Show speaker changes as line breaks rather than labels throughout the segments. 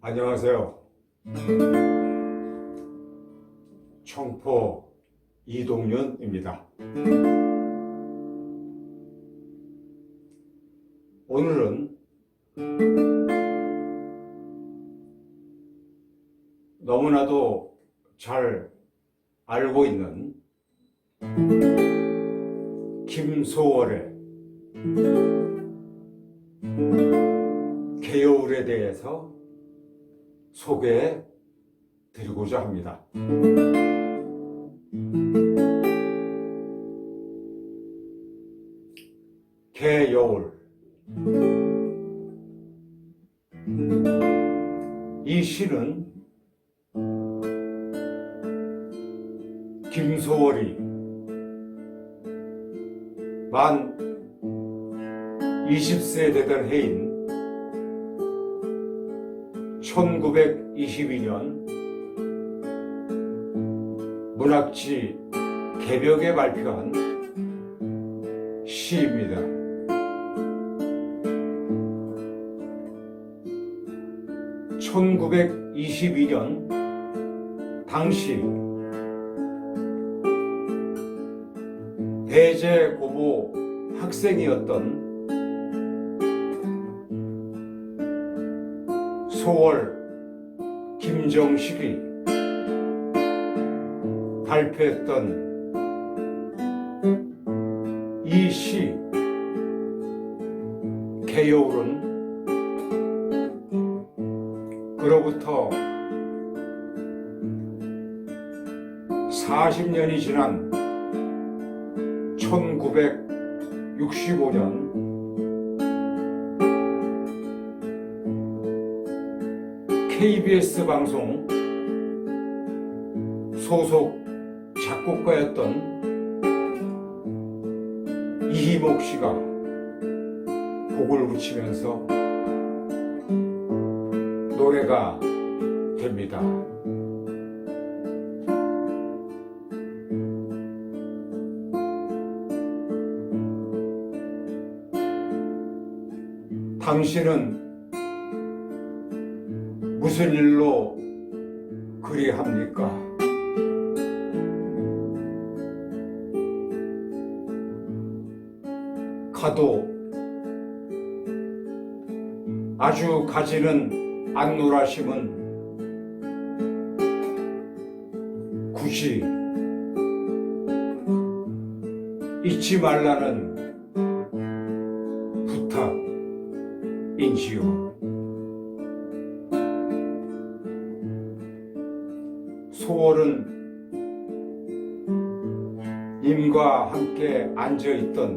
안녕하세요. 청포 이동윤입니다. 너무나도 잘 알고 있는 김소월의 개요울에 대해서 소개해 드리고자 합니다. 개여울 이 시는 만 20세 되던 해인 1922년 문학지 개벽에 발표한 시입니다. (1922년) 당시 대제 고보 학생이었던 소월 김정식이 발표했던 이 시 개요울은 그로부터 40년이 지난 1965년 KBS 방송 소속 작곡가였던 이희목 씨가 곡을 붙이면서 노래가 됩니다. 당신은 무슨 일로 그리합니까? 가도 아주 가지는 안노라심은 굳이 잊지 말라는 부탁인지요. 소월은 임과 함께 앉아 있던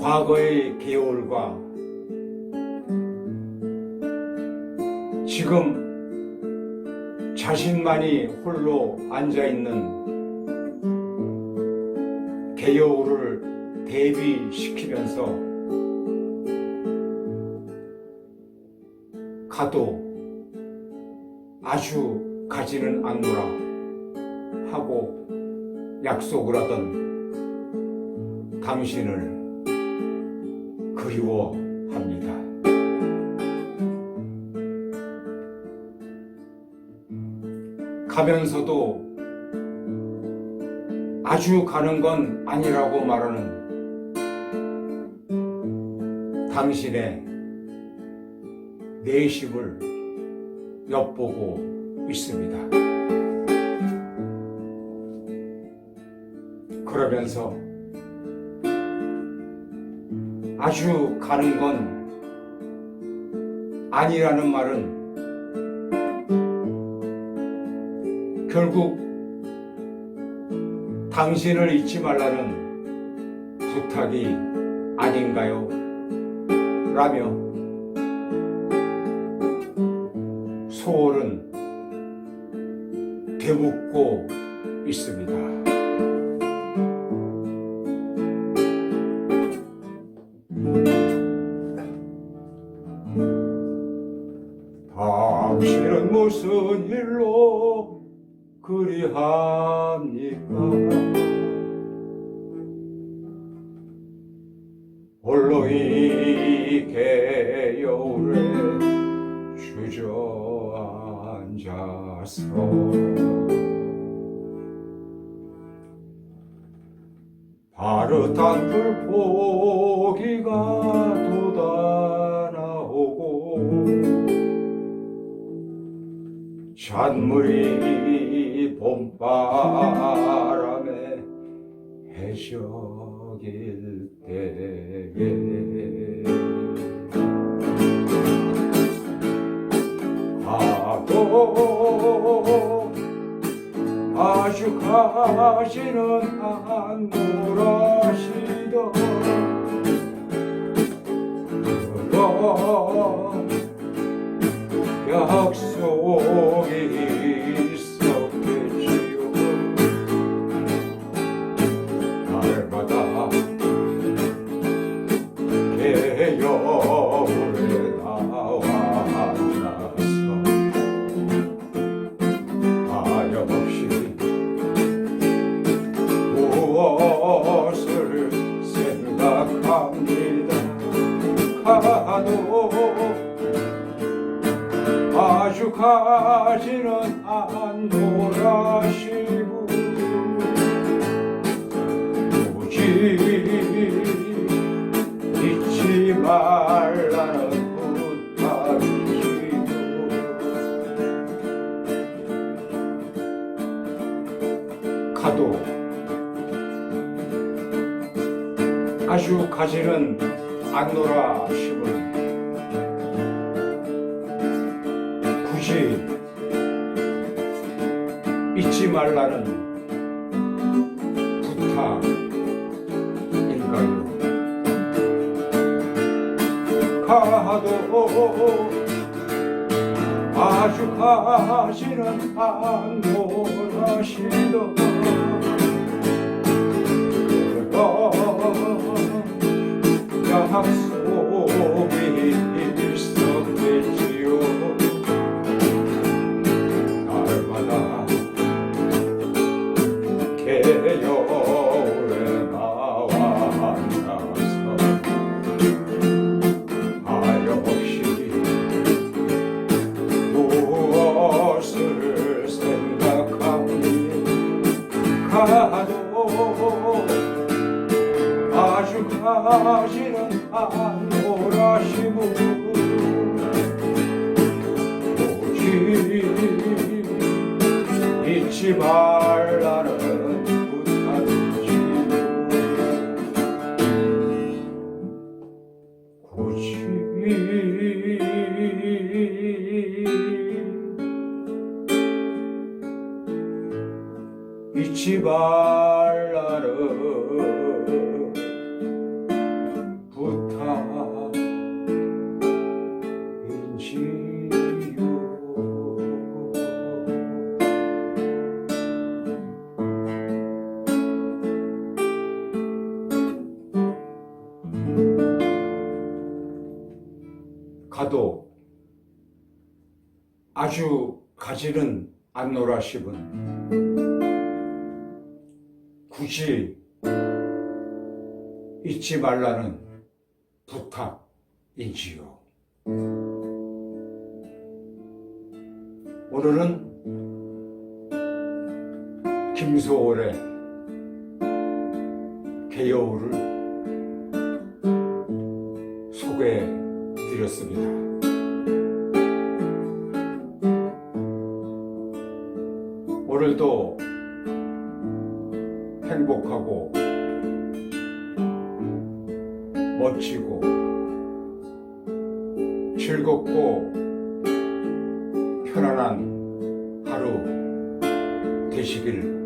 과거의 개울과 지금 자신만이 홀로 앉아 있는 개요울을 대비시키면서 가도 아주 가지는 않노라 하고 약속을 하던 당신을 그리워합니다. 가면서도 아주 가는 건 아니라고 말하는 당신의 내심을 엿보고 있습니다. 그러면서 아주 가는 건 아니라는 말은 결국 당신을 잊지 말라는 부탁이 아닌가요? 라며 소원은 대묻고 있습니다. 당신은 무슨 일로 그리합니까? 홀로 이 겨울에 주저 앉아서. 바르탄 불포기가 돋아나오고 잔물이 봄바람에 해적일 때에 아주 가시는 안노라 아주 가지는 않노라시고 굳이 잊지 말라는 부탁이지요 가도 아주 가지는 않노라 싶은 말라는 부탁인가요? 가도 아주 가지는 않노라시던 그런 약속 아주 가지는 않노라 싶은 굳이 잊지 말라는 부탁인지요. 오늘은 김소월의 개여울을 소개해 드렸습니다. 오늘도 행복하고 멋지고 즐겁고 편안한 하루 되시길